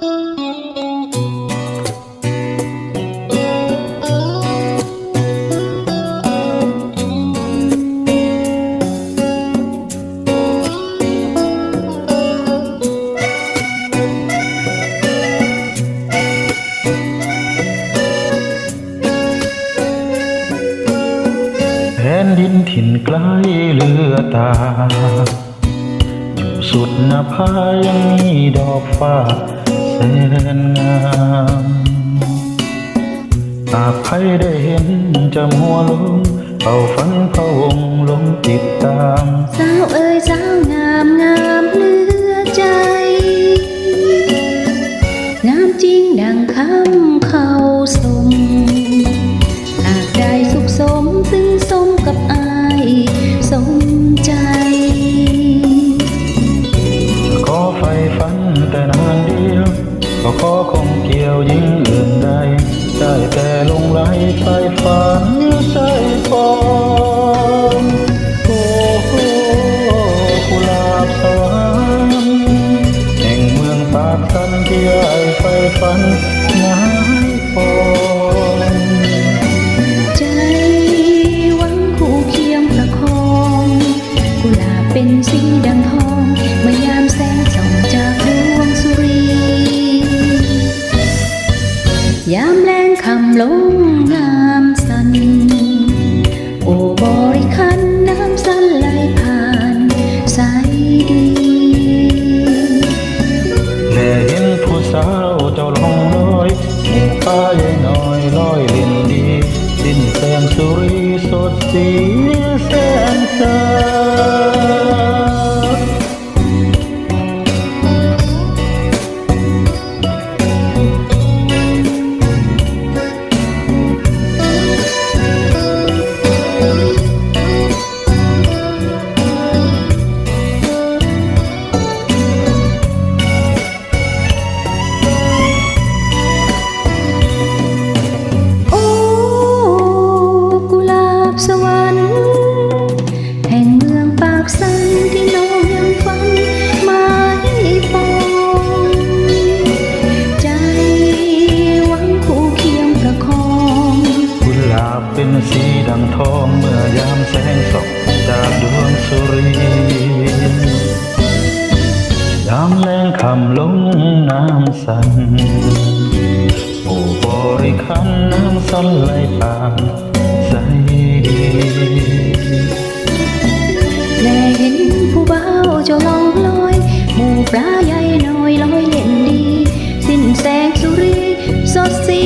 แผ่นดินถิ่นไกลเลือตา อยู่สุดนภายังมีดอกฟ้า นงามหากใครได้เห็นจะมัวลุ่มเอาฝันเขาองค์ลงติดตาม สาวเอ๋ยสาวงามงาม 心。 สดสีแสนสั้า คำลงน้ำสันผู้บริคันน้ำสันไหลผ่านใจดีแลเห็นผู้เบาจะลองลอย หมู่ปลาใหญ่น้อยลอยเล่นดี สิ้นแสงสุรีสดสี